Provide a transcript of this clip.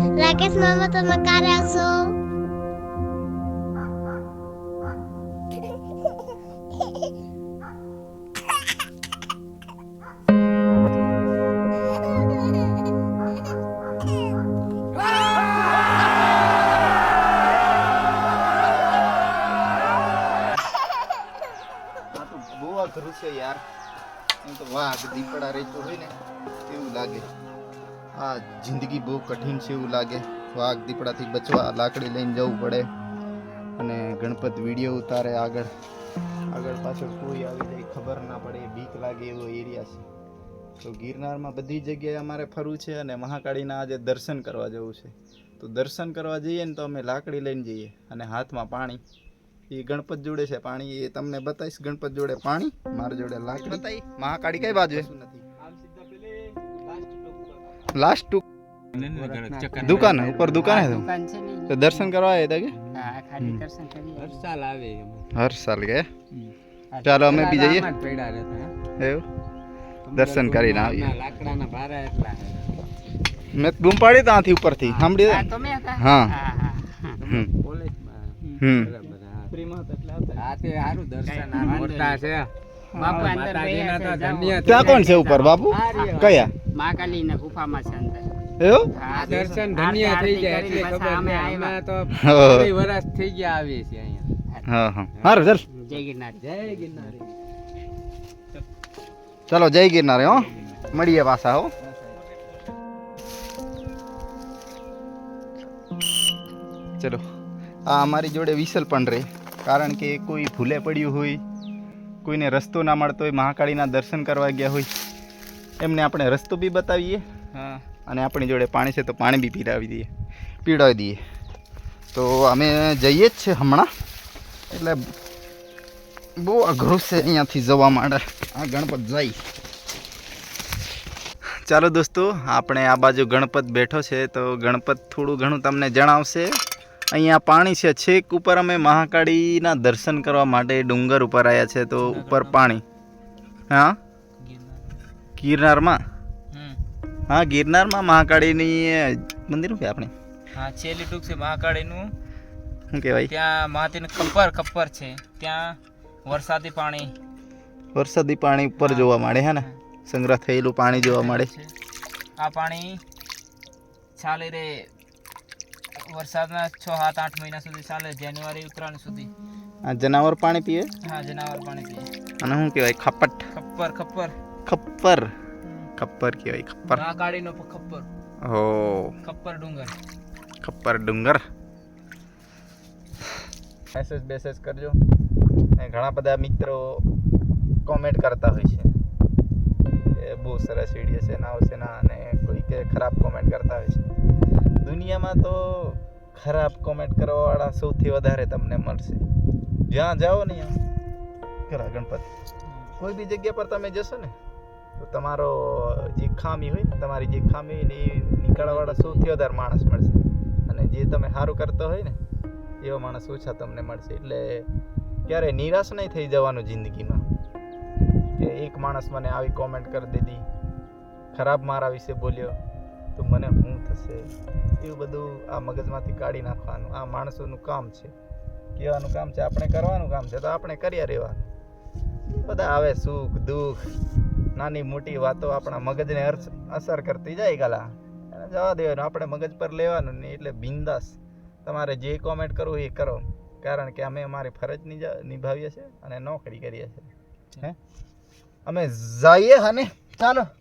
રાકેશ મામા તમે ક્યારે આવશો બહુ અઘરું છે યાર. તો વાઘ, દીપડા રહેતો હોય ને, એવું લાગે. આ જિંદગી બહુ કઠિન છે એવું લાગે. વાઘ દીપડાથી બચવા, લાકડી લઈને જવું પડે. અને ગણપત વીડિયો ઉતારે આગળ. આગળ પાછળ કોઈ આવી જાય, ખબર ના પડે, બીક લાગે એવો એરિયા છે. તો ગિરનારમાં બધી જગ્યાએ અમારે ફરવું છે અને મહાકાળીના આજે દર્શન કરવા જવું છે. તો દર્શન કરવા જઈએ ને તો અમે લાકડી લઈને જઈએ અને હાથમાં પાણી. એ ગણપત જોડે છે પાણી. એ તમને બતાવીશ ગણપત જોડે પાણી, મારા જોડે લાકડી. બતાવી મહાકાળી કઈ બાજુ લાસ્ટ દુકાન ઉપર દુકાન હે દુકાન છે ને તો દર્શન કરવા આવ્યા હતા કે હા ખાલી દર્શન કરીએ હર સાલ આવે એમ. હર સાલ ગયા ચાલો અમે બી જઈએ આમાં જ પડ્યા રહેતા, હે. એવું દર્શન કરીને આવીએ. ના, લાકડાના ભારા એટલા હે. મેં બૂમ પાડી ત્યાંથી ઉપરથી સાંભળી હા ને? તમે હતા હા. હા હા હમ કોલેજમાં હમ બરાબર, હા. હા, તે હારું દર્શન આ મોટા છે બાપુ અંદર રહ્યા છે, ત્યાં કોણ છે ઉપર બાપુ? કયા? મહાકાલી ના ગુફામાં છે અંદર. એવું? દર્શન ધન્ય થઈ જાય એટલે ખબર અમે ને આવ્યા. અમે તો હા. વરસ થઈ ગયા આવીએ છીએ અહીંયા. હા હા. હારું ચાલ. જય ગિરનાર. જય ગિરનારી. ચાલો જય ગિરનાર હો. મળીએ પાછા હો. ચલો આ અમારી જોડે વિસલ પણ રહે કારણ કે કોઈ ભૂલે પડ્યું હોય કોઈને રસ્તો ના મળતો હોય મહાકાળીના દર્શન કરવા ગયા હોય એમને આપણે રસ્તો બી બતાવીએ. હા. અને આપણી જોડે પાણી છે તો પાણી બી પીરાવી દઈએ પીડાવી દઈએ. તો અમે જઈએ જ છે હમણાં. એટલે બહુ અઘરું છે અહીંયાથી જવા માટે. આ ગણપત જાય. ચાલો દોસ્તો આપણે આ બાજુ ગણપત બેઠો છે તો ગણપત થોડું ઘણું તમને જણાવશે. અહીંયા પાણી છે. છેક ઉપર અમે મહાકાળીના દર્શન કરવા માટે ડુંગર ઉપર આવ્યા છે. તો ઉપર પાણી. હા? ગિરનારમાં? હા ગિરનારમાં મહાકાળીની મંદિર છે આપણે? હા છેલ્લી ટૂંક છે મહાકાળીનું. શું કહેવાય? ત્યાં માતીનું કપ્પર કપ્પર છે. ત્યાં વરસાદી પાણી. વરસાદી પાણી ઉપર જોવા મળે હે ને? સંગ્રહ થયેલું પાણી જોવા મળે. છે. આ પાણી ચાલે રે વરસાદના છ સાત આઠ મહિના સુધી ચાલે જાન્યુઆરી ઉત્તરાયણ સુધી. આ જનાવર પાણી પીવે હા જનાવર પાણી પીએ. અને શું કહેવાય? ખપટ ખપ્પર ખપ્પર. ખપ્પર. ખપ્પર કહેવાય ખપ્પર. મહાકાળીનો ખપ્પર. હો. ખપ્પર ડુંગર. ખપ્પર ડુંગર. મેસેજ બેસેજ કરજો. ઘણા બધા મિત્રો કોમેન્ટ કરતા હોય છે. કે બહુ સરસ વીડિયો છે ના છે ના અને કોઈ કે ખરાબ કોમેન્ટ કરતા હોય છે. દુનિયામાં તો ખરાબ કોમેન્ટ કરવાવાળા સૌથી વધારે તમને મળશે. જ્યાં જાઓ ને ખરા ગણપતિ. કોઈ બી જગ્યા પર તમે જશો ને, તો તમારો જે ખામી હોય ને, તમારી જે ખામી હોય ને, એ નીકળવાવાળા સૌથી વધારે માણસ મળશે. અને જે તમે સારું કરતો હોય ને, એવા માણસ ઓછા તમને મળશે. એટલે ક્યારે નિરાશ નહીં થઈ જવાનું જિંદગીમાં. કે એક માણસ મને આવી કોમેન્ટ કરી દીધી. ખરાબ મારા વિશે બોલ્યો. તો મને શું થશે. એવું બધું આ મગજમાંથી કાઢી નાખવાનું. આ માણસોનું કામ છે. કહેવાનું કામ છે, આપણે કરવાનું કામ છે, તો આપણે કર્યા રહેવાનું. બધા આવે સુખ, દુઃખ, નાની મોટી વાતો આપણા મગજને અસર કરતી જાય ગાલા. જવા દેવાનું, આપણે મગજ પર લેવાનું નહીં, એટલે બિંદાસ. તમારે જે કોમેન્ટ કરવું એ કરો. કારણ કે અમે અમારી ફરજ નિભાવીએ છીએ અને નોકરી કરીએ છીએ. હે? અમે જઈએ હને ચાલો.